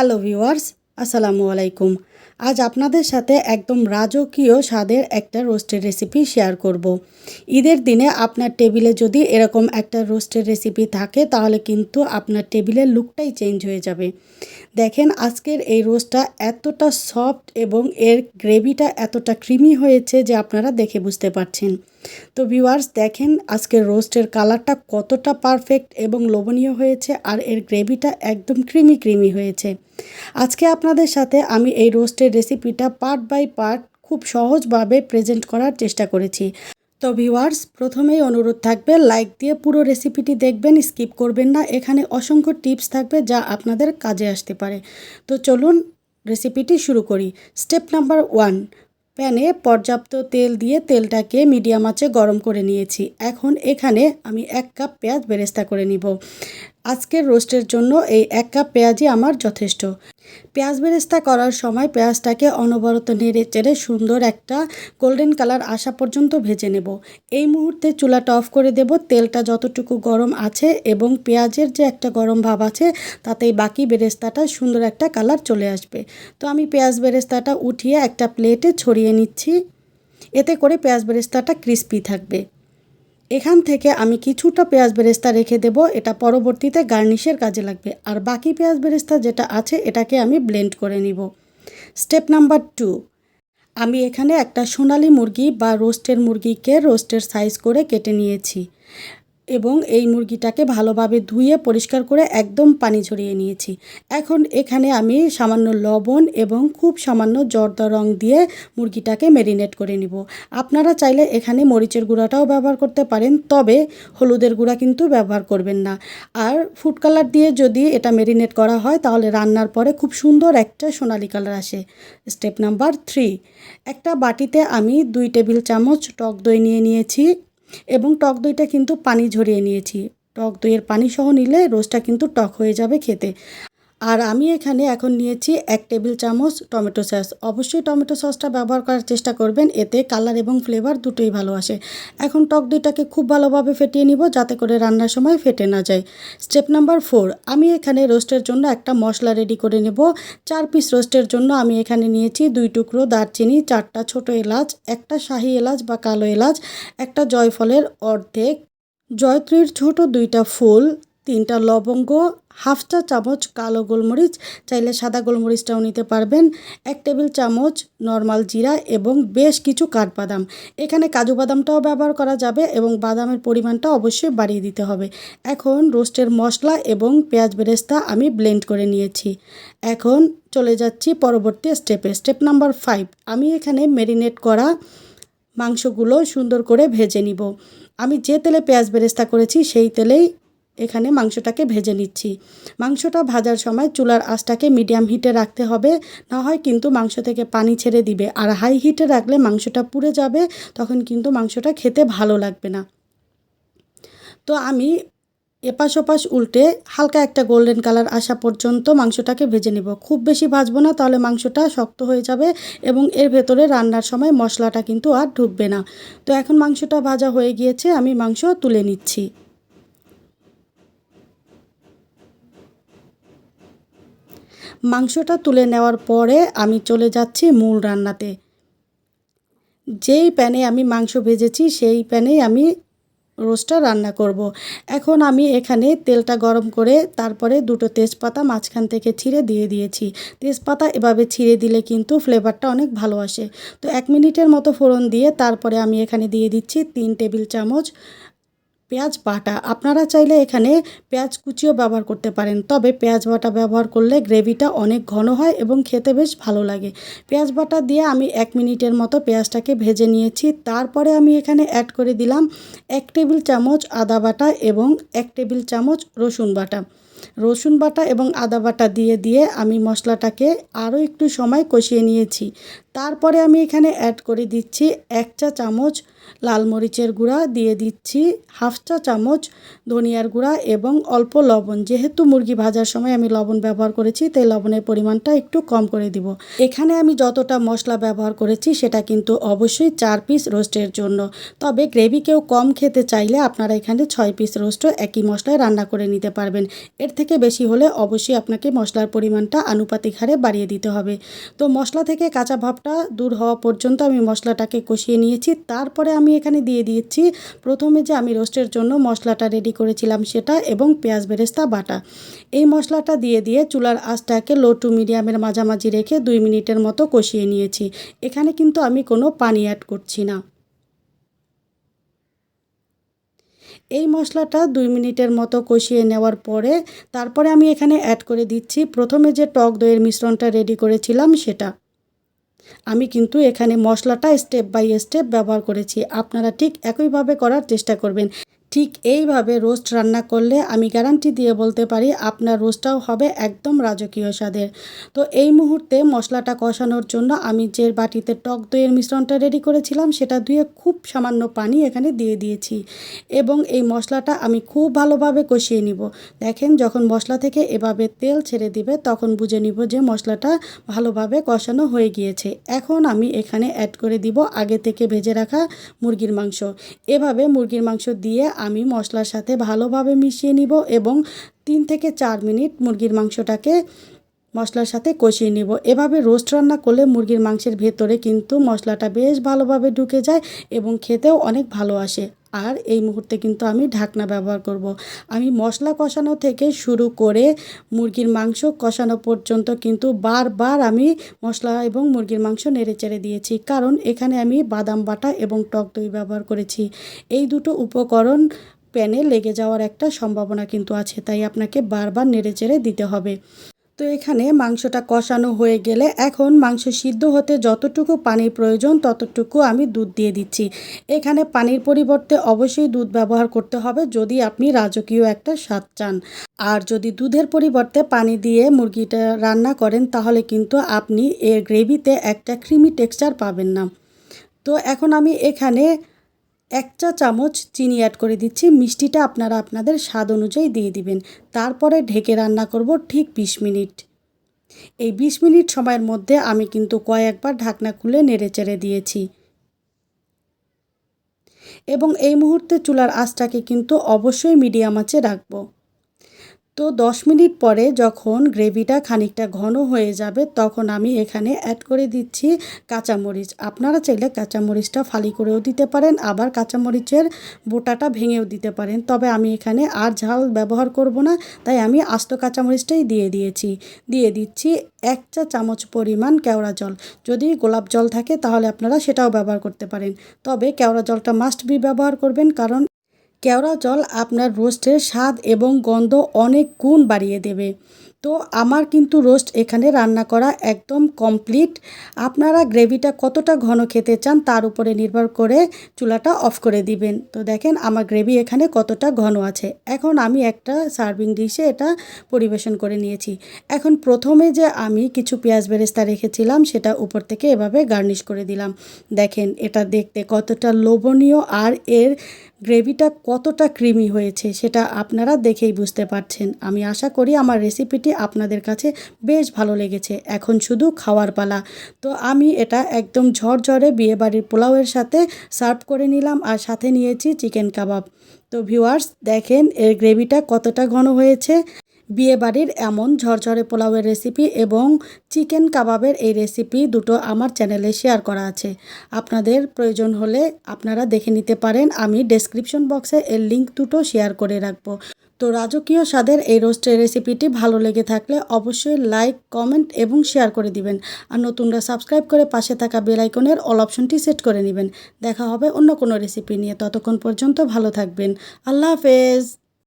Hello viewers আসসালামু আলাইকুম। আজ আপনাদের সাথে একদম রাজকীয় স্বাদের একটা রোস্টের রেসিপি শেয়ার করব। ঈদের দিনে আপনার টেবিলে যদি এরকম একটা রোস্টের রেসিপি থাকে, তাহলে কিন্তু আপনার টেবিলের লুকটাই চেঞ্জ হয়ে যাবে। দেখেন, আজকের এই রোস্টটা এতটা সফট এবং এর গ্রেভিটা এতটা ক্রিমি হয়েছে যে আপনারা দেখে বুঝতে পারছেন। তো ভিউয়ার্স, দেখেন, আজকের রোস্টের কালারটা কতটা পারফেক্ট এবং লোভনীয় হয়েছে আর এর গ্রেভিটা একদম ক্রিমি ক্রিমি হয়েছে। আজকে আপনাদের সাথে আমি এই রোস্টের রেসিপিটা পার্ট বাই পার্ট খুব সহজভাবে প্রেজেন্ট করার চেষ্টা করেছি। তো ভিউয়ার্স, প্রথমেই অনুরোধ থাকবে লাইক দিয়ে পুরো রেসিপিটি দেখবেন, স্কিপ করবেন না। এখানে অসংখ্য টিপস থাকবে যা আপনাদের কাজে আসতে পারে। তো চলুন রেসিপিটি শুরু করি। স্টেপ নাম্বার ওয়ান, প্যানে পর্যাপ্ত তেল দিয়ে তেলটাকে মিডিয়াম আঁচে গরম করে নিয়েছি। এখন এখানে আমি এক কাপ পেঁয়াজ বেরেস্তা করে নিব। আজকের রোস্টের জন্য এই এক কাপ পেঁয়াজই আমার যথেষ্ট। পেঁয়াজ বেরেস্তা করার সময় পেঁয়াজটাকে অনবরত নেড়ে চেড়ে সুন্দর একটা গোল্ডেন কালার আসা পর্যন্ত ভেজে নেব। এই মুহূর্তে চুলাটা অফ করে দেব, তেলটা যতটুকু গরম আছে এবং পেঁয়াজের যে একটা গরম ভাব আছে, তাতেই বাকি বেরেস্তাটা সুন্দর একটা কালার চলে আসবে। তো আমি পেঁয়াজ বেরেস্তাটা উঠিয়ে একটা প্লেটে ছড়িয়ে নিচ্ছি। এতে করে পেঁয়াজ বেরেস্তাটা ক্রিস্পি থাকবে। এখান থেকে আমি কিছুটা পেঁয়াজ বেরেস্তা রেখে দেব, এটা পরবর্তীতে গার্নিশের কাজে লাগবে। আর বাকি পেঁয়াজ বেরেস্তা যেটা আছে, এটাকে আমি ব্লেন্ড করে নিব। স্টেপ নাম্বার টু, আমি এখানে একটা সোনালি মুরগি বা রোস্টের মুরগিকে রোস্টের সাইজ করে কেটে নিয়েছি। এবং এই মুরগিটাকে ভালোভাবে ধুয়ে পরিষ্কার করে একদম পানি ঝরিয়ে নিয়েছি। এখন এখানে আমি সামান্য লবণ এবং খুব সামান্য জর্দা রং দিয়ে মুরগিটাকে ম্যারিনেট করে নিব। আপনারা চাইলে এখানে মরিচের গুঁড়াটাও ব্যবহার করতে পারেন, তবে হলুদের গুঁড়া কিন্তু ব্যবহার করবেন না। আর ফুড কালার দিয়ে যদি এটা ম্যারিনেট করা হয়, তাহলে রান্নার পরে খুব সুন্দর একটা সোনালি কালার আসে। স্টেপ নাম্বার থ্রি একটা বাটিতে আমি দুই টেবিল চামচ টক দই নিয়ে নিয়েছি। এবং টক দইটা কিন্তু পানি ঝরিয়ে নিয়েছি। টক দইয়ের পানি সহ নিলে রোজটা কিন্তু টক হয়ে যাবে খেতে। আর আমি এখানে এখন নিয়েছি এক টেবিল চামচ টমেটো সস। অবশ্যই টমেটো সসটা ব্যবহার করার চেষ্টা করবেন, এতে কালার এবং ফ্লেভার দুটোই ভালো আসে। এখন টক দইটাকে খুব ভালোভাবে ফেটিয়ে নিব যাতে করে রান্নার সময় ফেটে না যায়। স্টেপ নাম্বার ফোর, আমি এখানে রোস্টের জন্য একটা মশলা রেডি করে নেব। চার পিস রোস্টের জন্য আমি এখানে নিয়েছি দুই টুকরো দারচিনি, চারটা ছোট এলাচ, একটা শাহি এলাচ বা কালো এলাচ, একটা জয়ফলের অর্ধেক, জয়ত্রীর ছোট দুইটা ফুল, তিনটা লবঙ্গ হাফ চা চামচ কালো গোলমরিচ, চাইলে সাদা গোলমরিচটাও নিতে পারবেন। এক টেবিল চামচ নর্মাল জিরা এবং বেশ কিছু কাঠবাদাম। এখানে কাজু বাদামটাও ব্যবহার করা যাবে এবং বাদামের পরিমাণটা অবশ্যই বাড়িয়ে দিতে হবে। এখন রোস্টের মশলা এবং পেঁয়াজ বেরেস্তা আমি ব্লেন্ড করে নিয়েছি। এখন চলে যাচ্ছি পরবর্তী স্টেপে। Step number five. আমি এখানে মেরিনেট করা মাংসগুলো সুন্দর করে ভেজে নিব। আমি যে তেলে পেঁয়াজ বেরেস্তা করেছি, সেই তেলেই এখানে মাংসটাকে ভেজে নিচ্ছি। মাংসটা ভাজার সময় চুলার আঁচটাকে মিডিয়াম হিটে রাখতে হবে, না হয় কিন্তু মাংস থেকে পানি ছেড়ে দিবে। আর হাই হিটে রাখলে মাংসটা পুড়ে যাবে, তখন কিন্তু মাংসটা খেতে ভালো লাগবে না। তো আমি এপাশ ওপাশ উল্টে হালকা একটা গোল্ডেন কালার আসা পর্যন্ত মাংসটাকে ভেজে নেব। খুব বেশি ভাজবো না, তাহলে মাংসটা শক্ত হয়ে যাবে এবং এর ভেতরে রান্নার সময় মশলাটা কিন্তু আর ঢুকবে না। তো এখন মাংসটা ভাজা হয়ে গিয়েছে, আমি মাংস তুলে নিচ্ছি। মাংসটা তুলে নেওয়ার পরে আমি চলে যাচ্ছি মূল রান্নাতে। যেই প্যানে আমি মাংস ভেজেছি, সেই প্যানেই আমি রোস্টটা রান্না করব। এখন আমি এখানে তেলটা গরম করে তারপরে দুটো তেজপাতা মাঝখান থেকে ছিঁড়ে দিয়ে দিয়েছি। তেজপাতা এভাবে ছিঁড়ে দিলে কিন্তু ফ্লেভারটা অনেক ভালো আসে। তো এক মিনিটের মতো ফোড়ন দিয়ে তারপরে আমি এখানে দিয়ে দিচ্ছি তিন টেবিল চামচ পেঁয়াজ বাটা। আপনারা চাইলে এখানে পেঁয়াজ কুচিও ব্যবহার করতে পারেন। তবে পেঁয়াজ বাটা ব্যবহার করলে গ্রেভিটা অনেক ঘন হয় এবং খেতে বেশ ভালো লাগে। পেঁয়াজ বাটা দিয়ে আমি এক মিনিটের মতো পেঁয়াজটাকে ভেজে নিয়েছি। তারপরে আমি এখানে অ্যাড করে দিলাম এক টেবিল চামচ আদা বাটা এবং এক টেবিল চামচ রসুন বাটা। রসুন বাটা এবং আদা বাটা দিয়ে দিয়ে আমি মশলাটাকে আরও একটু সময় কষিয়ে নিয়েছি। তারপরে আমি এখানে অ্যাড করে দিচ্ছি এক চা চামচ লাল মরিচের গুঁড়া, দিয়ে দিচ্ছি হাফ চা চামচ ধনিয়ার গুঁড়া এবং অল্প লবণ। যেহেতু মুরগি ভাজার সময় আমি লবণ ব্যবহার করেছি, তাই লবণের পরিমাণটা একটু কম করে দিব। এখানে আমি যতটা মশলা ব্যবহার করেছি, সেটা কিন্তু অবশ্যই চার পিস রোস্টের জন্য। তবে গ্রেভি কেউ কম খেতে চাইলে আপনারা এখানে ছয় পিস রোস্টও একই মশলায় রান্না করে নিতে পারবেন। এর থেকে বেশি হলে অবশ্যই আপনাকে মশলার পরিমাণটা আনুপাতিক হারে বাড়িয়ে দিতে হবে। তো মশলা থেকে কাঁচা ভাবটা দূর হওয়া পর্যন্ত আমি মশলাটাকে কষিয়ে নিয়েছি। তারপরে আমি এখানে দিয়ে দিয়েছি প্রথমে যে আমি রোস্টের জন্য মশলাটা রেডি করেছিলাম সেটা এবং পেঁয়াজ, বেরেস্তা, বাটা। এই মশলাটা দিয়ে দিয়ে চুলার আঁচটাকে লো টু মিডিয়ামের মাঝামাঝি রেখে দুই মিনিটের মতো কষিয়ে নিয়েছি। এখানে কিন্তু আমি কোনো পানি অ্যাড করছি না। এই মশলাটা দুই মিনিটের মতো কষিয়ে নেওয়ার পরে তারপরে আমি এখানে অ্যাড করে দিচ্ছি। প্রথমে যে টক দইয়ের মিশ্রণটা রেডি করেছিলাম সেটা। আমি কিন্তু এখানে মশলাটা স্টেপ বাই স্টেপ ব্যবহার করেছি। আপনারা ঠিক একইভাবে করার চেষ্টা করবেন। ঠিক এইভাবে রোস্ট রান্না করলে আমি গ্যারান্টি দিয়ে বলতে পারি আপনার রোস্টটাও হবে একদম রাজকীয় স্বাদের। তো এই মুহূর্তে মশলাটা কষানোর জন্য আমি যে বাটিতে টক দইয়ের মিশ্রণটা রেডি করেছিলাম সেটা ধুয়ে খুব সামান্য পানি এখানে দিয়ে দিয়েছি এবং এই মশলাটা আমি খুব ভালোভাবে কষিয়ে নিব। দেখেন যখন মশলা থেকে এভাবে তেল ছেড়ে দিবে তখন বুঝে নিব যে মশলাটা ভালোভাবে কষানো হয়ে গিয়েছে। এখন আমি এখানে অ্যাড করে দিব আগে থেকে ভেজে রাখা মুরগির মাংস। এভাবে মুরগির মাংস দিয়ে আমি মশলার সাথে ভালোভাবে মিশিয়ে নিব এবং তিন থেকে চার মিনিট মুরগির মাংসটাকে মশলার সাথে কষিয়ে নিব। এভাবে রোস্ট রান্না করলে মুরগির মাংসের ভেতরে কিন্তু মশলাটা বেশ ভালোভাবে ঢুকে যায় এবং খেতেও অনেক ভালো আসে। আর এই মুহূর্তে কিন্তু আমি ঢাকনা ব্যবহার করব। আমি মশলা কষানো থেকে শুরু করে মুরগির মাংস কষানো পর্যন্ত কিন্তু বারবার আমি মশলা এবং মুরগির মাংস নেড়ে চেড়ে দিয়েছি। কারণ এখানে আমি বাদাম বাটা এবং টক দই ব্যবহার করেছি। এই দুটো উপকরণ প্যানে লেগে যাওয়ার একটা সম্ভাবনা কিন্তু আছে, তাই আপনাকে বারবার নেড়ে চেড়ে দিতে হবে। তো এখানে মাংসটা কষানো হয়ে গেলে এখন মাংস সিদ্ধ হতে যতটুকু পানির প্রয়োজন ততটুকু আমি দুধ দিয়ে দিচ্ছি। এখানে পানির পরিবর্তে অবশ্যই দুধ ব্যবহার করতে হবে যদি আপনি রাজকীয় একটা স্বাদ চান। আর যদি দুধের পরিবর্তে পানি দিয়ে মুরগিটা রান্না করেন তাহলে কিন্তু আপনি এর গ্রেভিতে একটা ক্রিমি টেক্সচার পাবেন না। তো এখন আমি এখানে এক চা চামচ চিনি অ্যাড করে দিচ্ছি। মিষ্টিটা আপনারা আপনাদের স্বাদ অনুযায়ী দিয়ে দিবেন। তারপরে ঢেকে রান্না করব ঠিক বিশ মিনিট। এই বিশ মিনিট সময়ের মধ্যে আমি কিন্তু কয়েকবার ঢাকনা খুলে নেড়ে চেড়ে দিয়েছি। এবং এই মুহূর্তে চুলার আঁচটাকে কিন্তু অবশ্যই মিডিয়াম আঁচে রাখব। তো দশ মিনিট পরে যখন গ্রেভিটা খানিকটা ঘন হয়ে যাবে, তখন আমি এখানে অ্যাড করে দিচ্ছি কাঁচামরিচ। আপনারা চাইলে কাঁচামরিচটা ফালি করেও দিতে পারেন, আবার কাঁচামরিচের বোটাটা ভেঙেও দিতে পারেন। তবে আমি এখানে আর ঝাল ব্যবহার করব না, তাই আমি আস্ত কাঁচামরিচটাই দিয়ে দিয়েছি। দিয়ে দিচ্ছি এক চা চামচ পরিমাণ কেওড়া জল। যদি গোলাপ জল থাকে, তাহলে আপনারা সেটাও ব্যবহার করতে পারেন। তবে কেওড়া জলটা মাস্ট বি ব্যবহার করবেন, কারণ কেওড়া জল আপনার রোস্টের স্বাদ এবং গন্ধ অনেক গুণ বাড়িয়ে দেবে। তো আমার কিন্তু রোস্ট এখানে রান্না করা একদম কমপ্লিট। আপনারা গ্রেভিটা কতটা ঘন খেতে চান তার উপরে নির্ভর করে চুলাটা অফ করে দিবেন। তো দেখেন আমার গ্রেভি এখানে কতটা ঘন আছে। এখন আমি একটা সার্ভিং ডিশে এটা পরিবেশন করে নিয়েছি। এখন প্রথমে যে আমি কিছু পেঁয়াজ বেরেস্তা রেখেছিলাম সেটা উপর থেকে এভাবে গার্নিশ করে দিলাম। দেখেন এটা দেখতে কতটা লোভনীয় আর এর গ্রেভিটা কতটা ক্রিমি হয়েছে সেটা আপনারা দেখেই বুঝতে পারছেন। আমি আশা করি আমার রেসিপিটি আপনাদের কাছে বেশ ভালো লেগেছে। এখন শুধু খাওয়ার পালা। তো আমি এটা একদম ঝরঝরে বিয়েবাড়ির পোলাওয়ের সাথে সার্ভ করে নিলাম আর সাথে নিয়েছি চিকেন কাবাব। তো ভিউয়ার্স, দেখেন এর গ্রেভিটা কতটা ঘন হয়েছে। বিয়েবাড়ির এমন ঝরঝরে পোলাওয়ের রেসিপি এবং চিকেন কাবাবের এই রেসিপি দুটো আমার চ্যানেলে শেয়ার করা আছে। আপনাদের প্রয়োজন হলে আপনারা দেখে নিতে পারেন, আমি ডেসক্রিপশন বক্সে এর লিঙ্ক দুটো শেয়ার করে রাখব। তো রাজকীয় স্বাদের এই রোস্টের রেসিপিটি ভালো লেগে থাকলে অবশ্যই লাইক কমেন্ট এবং শেয়ার করে দিবেন। আর নতুনরা সাবস্ক্রাইব করে পাশে থাকা বেল আইকনের অল অপশনটি সেট করে নেবেন। দেখা হবে অন্য কোনো রেসিপি নিয়ে। ততক্ষণ পর্যন্ত ভালো থাকবেন। আল্লাহ হাফেজ!